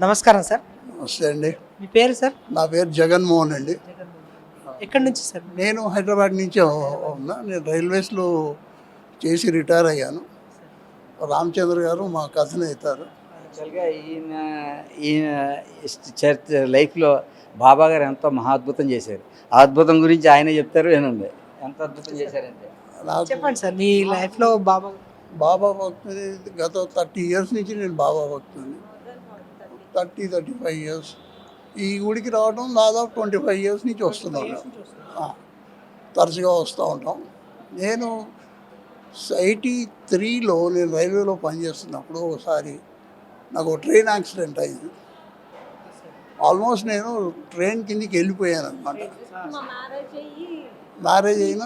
నమస్కారం సార్. నమస్తే అండి. మీ పేరు సార్? నా పేరు జగన్మోహన్ అండి. ఎక్కడి నుంచి సార్? నేను హైదరాబాద్ నుంచి ఉన్నా. నేను రైల్వేస్లో చేసి రిటైర్ అయ్యాను. రామచంద్ర గారు మా కథన అవుతారు. యాక్చువల్గా ఈయన ఈయన చరిత్ర లైఫ్లో బాబా గారు ఎంతో మహాద్భుతం చేశారు. ఆ అద్భుతం గురించి ఆయనే చెప్తారు వినండి. ఎంత అద్భుతం చేశారంటే. చెప్పండి సార్ మీ లైఫ్లో బాబా బాబా భక్తుని గత థర్టీ ఇయర్స్ నుంచి నేను బాబా భక్తుని థర్టీ థర్టీ ఫైవ్ ఇయర్స్ ఈ గుడికి రావడం దాదాపు ట్వంటీ ఫైవ్ ఇయర్స్ నుంచి వస్తున్నాను ఆ, తరచుగా వస్తూ ఉంటాం. నేను ఎయిటీ త్రీలో నేను రైల్వేలో పనిచేస్తున్నప్పుడు ఒకసారి నాకు ట్రైన్ యాక్సిడెంట్ అయింది. ఆల్మోస్ట్ నేను ట్రైన్ కిందికి వెళ్ళిపోయాను అనమాట మా మ్యారేజ్ అయిన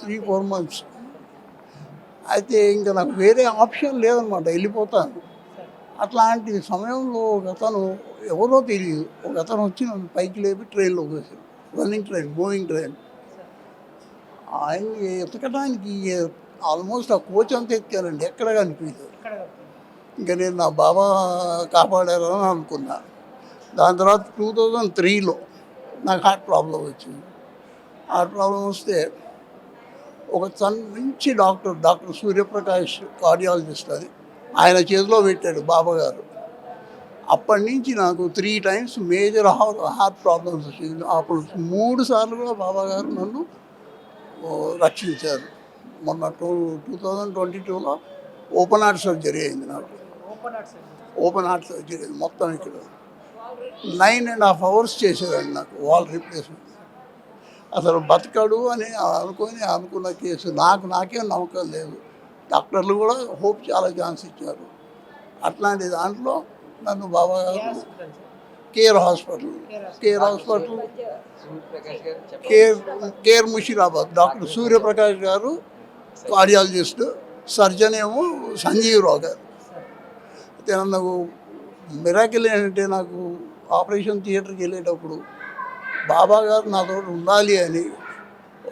త్రీ ఫోర్ మంత్స్ అయితే ఇంకా నాకు వేరే ఆప్షన్ లేదనమాట వెళ్ళిపోతాను. అట్లాంటి సమయంలో ఒక అతను ఎవరో తెలియదు. ఒక అతను వచ్చి నన్ను పైకి లేపి ట్రైన్లో వేసాడు రన్నింగ్ ట్రైన్ మూవింగ్ ట్రైన్. ఆయన ఎతకడానికి ఆల్మోస్ట్ ఆ కోచ్ అంతా ఎక్కానండి ఎక్కడ కనిపించదు ఇంకా నేను నా బాబా కాపాడారని అనుకున్నా. దాని తర్వాత టూ థౌజండ్ త్రీలో నాకు హార్ట్ ప్రాబ్లం వచ్చింది. హార్ట్ ప్రాబ్లం వస్తే ఒక తన మంచి డాక్టర్ డాక్టర్ సూర్యప్రకాష్ కార్డియాలజిస్ట్ అది. ఆయన చేతిలో పెట్టాడు బాబా గారు అప్పటి నుంచి నాకు three times major heart problems వచ్చింది. అప్పుడు మూడు సార్లు కూడా బాబా గారు నన్ను రక్షించారు. మొన్న టూ టూ థౌజండ్ ట్వంటీ టూలో ఓపెన్ హార్ట్ సర్జరీ అయింది నాకు. ఓపెన్ హార్ట్ సర్జరీ అయింది మొత్తం ఇక్కడ. నైన్ అండ్ హాఫ్ అవర్స్ చేశారండి నాకు వాల్ రీప్లేస్మెంట్ అసలు బతకడు అని అనుకొని అనుకున్న కేసు నాకు నాకేం నమ్మకం లేదు. డాక్టర్లు కూడా హోప్ చాలా ఛాన్స్ ఇచ్చారు. అట్లాంటి దాంట్లో నన్ను బాబా గారు care hospital care hospital care care Musheerabad doctor Suryaprakash గారు కార్డియాలజిస్ట్ సర్జన్ ఏమో సంజీవరావు గారు. అయితే నాకు మిరాకిల్ ఏంటంటే నాకు ఆపరేషన్ థియేటర్కి వెళ్ళేటప్పుడు బాబా గారు నాతో ఉండాలి అని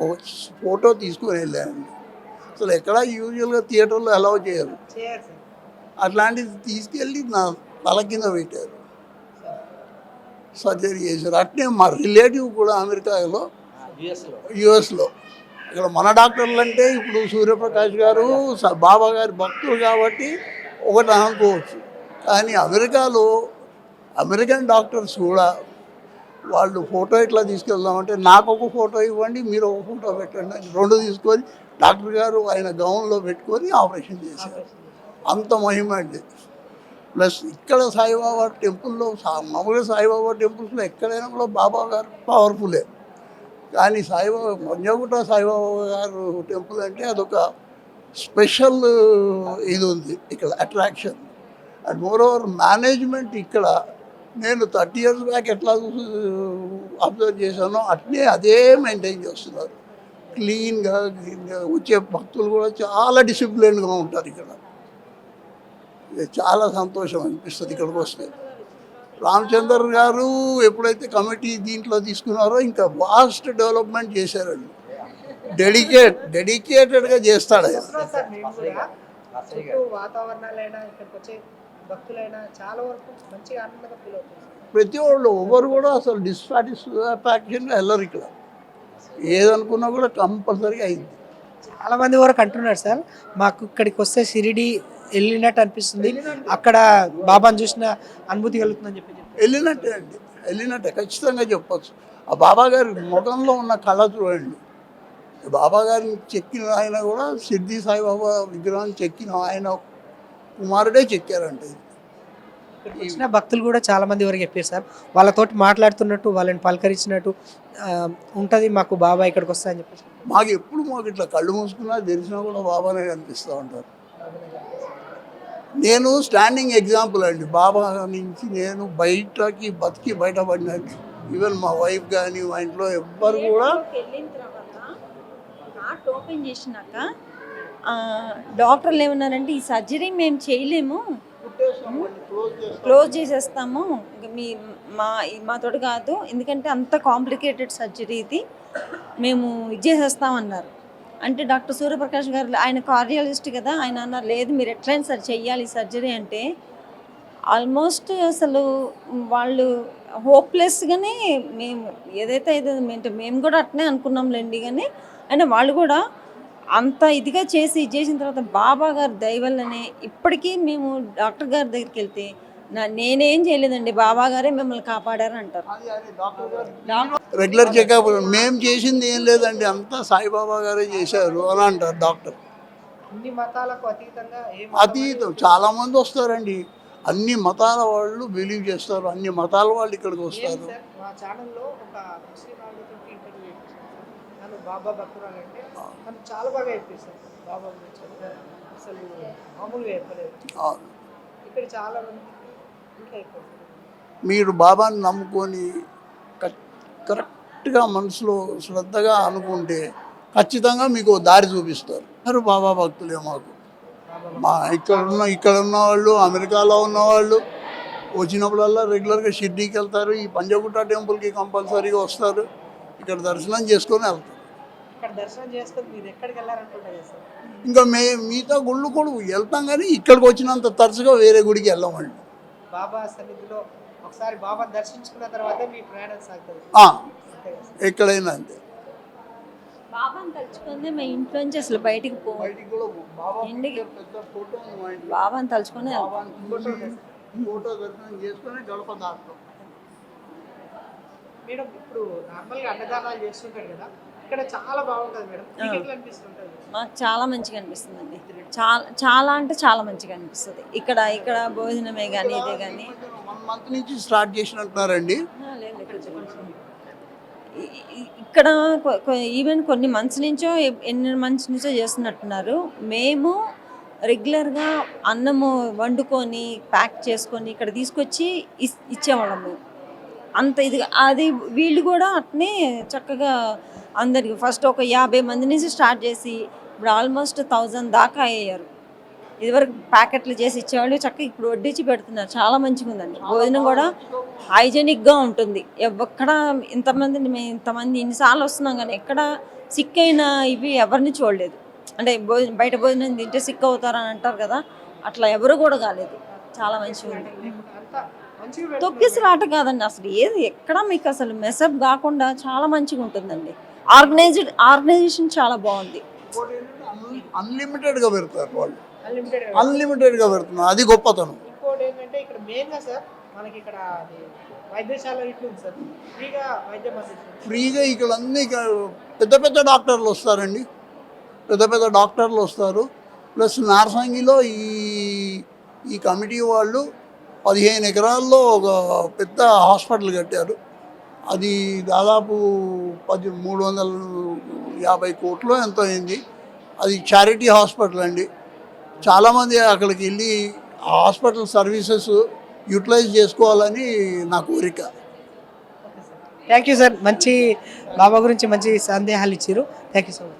ఒక ఫోటో తీసుకొని వెళ్ళాను. అసలు ఎక్కడ యూజువల్గా థియేటర్లో అలౌ చేయరు. అట్లాంటిది తీసుకెళ్ళి నా తల కింద పెట్టారు. సర్జరీ చేశారు. అట్నే మా రిలేటివ్ కూడా అమెరికాలో యుఎస్లో. యుఎస్లో. ఇక్కడ మన డాక్టర్లు అంటే ఇప్పుడు సూర్యప్రకాష్ గారు బాబా గారి భక్తులు కాబట్టి ఒకటి అనుకోవచ్చు. కానీ అమెరికాలో అమెరికన్ డాక్టర్స్ కూడా వాళ్ళు ఫోటో ఇట్లా తీసుకెళ్దామంటే నాకు ఒక ఫోటో ఇవ్వండి మీరు ఒక ఫోటో పెట్టండి అని రెండు తీసుకొని డాక్టర్ గారు ఆయన గౌన్లో పెట్టుకొని ఆపరేషన్ చేశారు. అంత మహిమ అండి. ప్లస్ ఇక్కడ సాయిబాబా టెంపుల్లో మామూలుగా సాయిబాబా టెంపుల్స్లో ఎక్కడైనా కూడా బాబా గారు పవర్ఫులే. కానీ సాయిబాబా మంజగుట సాయిబాబా గారు టెంపుల్ అంటే అదొక స్పెషల్ ఇది ఉంది ఇక్కడ attraction. And more over management ఇక్కడ నేను థర్టీ ఇయర్స్ బ్యాక్ ఎట్లా అబ్జర్వ్ చేశానో అట్నే అదే మెయింటైన్ చేస్తున్నారు. క్లీన్గా క్లీన్గా వచ్చే భక్తులు కూడా చాలా డిసిప్లిన్గా ఉంటారు ఇక్కడ. ఇది చాలా సంతోషం అనిపిస్తుంది ఇక్కడికి వస్తే. రామచందర్ గారు ఎప్పుడైతే కమిటీ దీంట్లో తీసుకున్నారో ఇంకా వాస్ట్ డెవలప్మెంట్ చేశారండి. డెడికేట్ డెడికేటెడ్గా చేస్తాడు ఆయన. భక్తులైనా చాలా వరకు మంచిగా ఆనందంగా ఫీల్ అవుతుంది ప్రతి వాళ్ళు ఎవరు కూడా అసలు డిస్సాటిస్ఫాక్షన్గా వెళ్ళరు ఇక్కడ. ఏదనుకున్నా కూడా కంపల్సరీగా అయింది. చాలా మంది వరకు అంటున్నారు సార్ మాకు ఇక్కడికి వస్తే షిరిడి వెళ్ళినట్టు అనిపిస్తుంది. అక్కడ బాబాను చూసిన అనుభూతి కలుగుతుందని చెప్పి. వెళ్ళినట్టే అండి. వెళ్ళినట్టే ఖచ్చితంగా చెప్పొచ్చు. ఆ బాబా గారి ముఖంలో ఉన్న కళ చూడండి. బాబా గారిని చెక్కిన ఆయన కూడా సిద్ధి సాయిబాబా విగ్రహం చెక్కిన ఆయన కుమారుడే చెక్కారంట వచ్చిన భక్తులు కూడా చాలా మంది వరకు చెప్పారు సార్? వాళ్ళతోటి మాట్లాడుతున్నట్టు వాళ్ళని పలకరించినట్టు ఉంటది మాకు బాబా ఇక్కడికి వస్తా అని చెప్పేసి. మాకు ఎప్పుడు మాకు ఇట్లా కళ్ళు మూసుకున్నా తెరిచినా కూడా బాబానే కనిపిస్తూ ఉంటారు. నేను స్టాండింగ్ ఎగ్జాంపుల్ అండి. బాబా నుంచి నేను బయటకి బతికి బయటపడినట్టు ఈవెన్ మా వైఫ్ కానీ మా ఇంట్లో ఎవ్వరు కూడా ఓపెన్ చేసినాక డాక్టర్లు ఏమన్నారంటే ఈ సర్జరీ మేము చేయలేము. క్లోజ్ చేసేస్తాము. మీ మా మాతోటి కాదు. ఎందుకంటే అంత కాంప్లికేటెడ్ సర్జరీ ఇది. మేము ఇది చేసేస్తామన్నారు అంటే డాక్టర్ సూర్యప్రకాష్ గారు ఆయన కార్డియాలజిస్ట్ కదా ఆయన అన్నారు లేదు మీరు ఎట్లయినా సరే చెయ్యాలి సర్జరీ అంటే ఆల్మోస్ట్ అసలు వాళ్ళు హోప్లెస్గానే మేము ఏదైతే అయితే మేము కూడా అట్నే అనుకున్నాంలేండి. కానీ అయినా వాళ్ళు కూడా అంత ఇదిగా చేసి ఇది చేసిన తర్వాత బాబా గారి దయ వల్లనే ఇప్పటికీ మేము డాక్టర్ గారి దగ్గరికి వెళ్తే నా నేనేం చేయలేదండి. బాబా గారే మిమ్మల్ని కాపాడారు అంటారు. రెగ్యులర్ చెకప్ మేము చేసింది ఏం లేదండి. అంతా సాయిబాబా గారే చేశారు అని అంటారు డాక్టర్. అన్ని మతాలకు అతీతంగా ఏ అతీతం. చాలా మంది వస్తారండి. అన్ని మతాల వాళ్ళు బిలీవ్ చేస్తారు. అన్ని మతాల వాళ్ళు ఇక్కడికి వస్తారు. సార్? మా ఛానల్లో ఒక ముస్లిం నన్ను బాబా భక్తురాలు అంటే నన్ను చాలా బాగా చెప్పేశారు బాబా గురించి అసలు మామూలుగా చెప్పలేదు ఇక్కడ చాలా మంది ఎక్కువ మీరు బాబాని నమ్ముకొని కరెక్ట్గా మనసులో శ్రద్ధగా అనుకుంటే ఖచ్చితంగా మీకు దారి చూపిస్తారు. అందరూ బాబా భక్తులే మాకు. మా ఇక్కడ ఉన్న ఇక్కడ ఉన్న వాళ్ళు అమెరికాలో ఉన్న వాళ్ళు వచ్చినప్పుడల్లా రెగ్యులర్గా షిర్డీకి వెళ్తారు. ఈ పంజగుట్ట టెంపుల్కి కంపల్సరీగా వస్తారు. ఇక్కడ దర్శనం చేసుకొని వెళ్తారు ఇక్కడ దర్శనం చేసుకొని మీరు ఎక్కడికి వెళ్ళారనుకుంటా కదా సార్? ఇంకా మే మిగతా గుళ్ళు కూడా వెళ్తాం కానీ ఇక్కడికి వచ్చినంత తరచుగా వేరే గుడికి వెళ్ళామండి బాబా సన్నిధిలో ఒకసారి బాబా దర్శించుకున్న తర్వాతే మీ ప్రయాణం సాగుతుంది? ఎక్కడైనా అంతే. బాబాని తలుచుకుందే మా ఇంట్లోంచి అసలు బయటికి పో. బయటికి కూడా బాబా ఎందుకు? పిక్చర్ పెద్ద ఫోటో ఉంది మా ఇంట్లో. బాబాని తలుచుకునే ఫోటో దర్శనం చేసుకొని గడప దాటుతాం. మేడం ఇప్పుడు నార్మల్గా అన్నదానాలు చేస్తుంటారు కదా ఇక్కడ చాలా బాగుంటుంది మేడం. మీకు ఎట్లా అనిపిస్తుంటుంది? మాకు చాలా మంచిగా అనిపిస్తుందండి. చాలా చాలా అంటే చాలా మంచిగా అనిపిస్తుంది. ఇక్కడ ఇక్కడ భోజనమే కానీ ఇదే కానీ వన్ మంత్ నుంచి స్టార్ట్ చేసినట్టున్నారండి. ఇక్కడ ఈవెన్ కొన్ని మంత్స్ నుంచో ఎన్ని మంత్స్ నుంచో చేస్తున్నట్టున్నారు. మేము రెగ్యులర్గా అన్నము వండుకొని ప్యాక్ చేసుకొని ఇక్కడ తీసుకొచ్చి ఇస్- ఇచ్చేవాళ్ళం మేము. అంత ఇది అది వీళ్ళు కూడా అట్నే చక్కగా అందరికి ఫస్ట్ ఒక యాభై మంది నుంచి స్టార్ట్ చేసి ఇప్పుడు ఆల్మోస్ట్ థౌజండ్ దాకా అయ్యారు. ఇదివరకు ప్యాకెట్లు చేసి ఇచ్చేవాళ్ళు చక్కగా ఇప్పుడు వడ్డించి పెడుతున్నారు. చాలా మంచిగా ఉందండి భోజనం కూడా హైజెనిక్గా ఉంటుంది. ఎక్కడ ఇంతమంది మేము ఇంతమంది ఇన్నిసార్లు వస్తున్నాం కానీ ఎక్కడ సిక్ అయిన ఇవి ఎవరిని చూడలేదు. అంటే భోజనం బయట భోజనం తింటే సిక్ అవుతారని అంటారు కదా అట్లా ఎవరు కూడా కాలేదు. చాలా మంచిగా ఉంది తొక్కిసి రాట కాదండి. అసలు ఏది ఎక్కడ మీకు అసలు మెసప్ కాకుండా చాలా మంచిగా ఉంటుందండి. ఆర్గనైజ్డ్ ఆర్గనైజేషన్ చాలా బాగుంది. అన్లిమిటెడ్గా పెడతారు వాళ్ళు. అన్లిమిటెడ్ అన్లిమిటెడ్గా పెడుతున్నారు. అది గొప్పతనం. ఇంకోటి ఏంటంటే ఇక్కడ మెయిన్గా సార్ మనకి ఇక్కడ వైద్యశాల సార్. ఫ్రీగా వైద్యం ఫ్రీగా ఇక్కడ అన్ని ఇక్కడ పెద్ద పెద్ద డాక్టర్లు వస్తారండి. పెద్ద పెద్ద డాక్టర్లు వస్తారు. ప్లస్ నార్సంగిలో ఈ ఈ కమిటీ వాళ్ళు పదిహేను ఎకరాల్లో ఒక పెద్ద హాస్పిటల్ కట్టారు. అది దాదాపు పది మూడు వందల యాభై కోట్లు ఎంతో అయింది. అది చారిటీ హాస్పిటల్ అండి. చాలామంది అక్కడికి వెళ్ళి హాస్పిటల్ సర్వీసెస్ యూటిలైజ్ చేసుకోవాలని నా కోరిక. Thank you sir. మంచి బాబా గురించి మంచి సందేహాలు ఇచ్చారు. Thank you so much.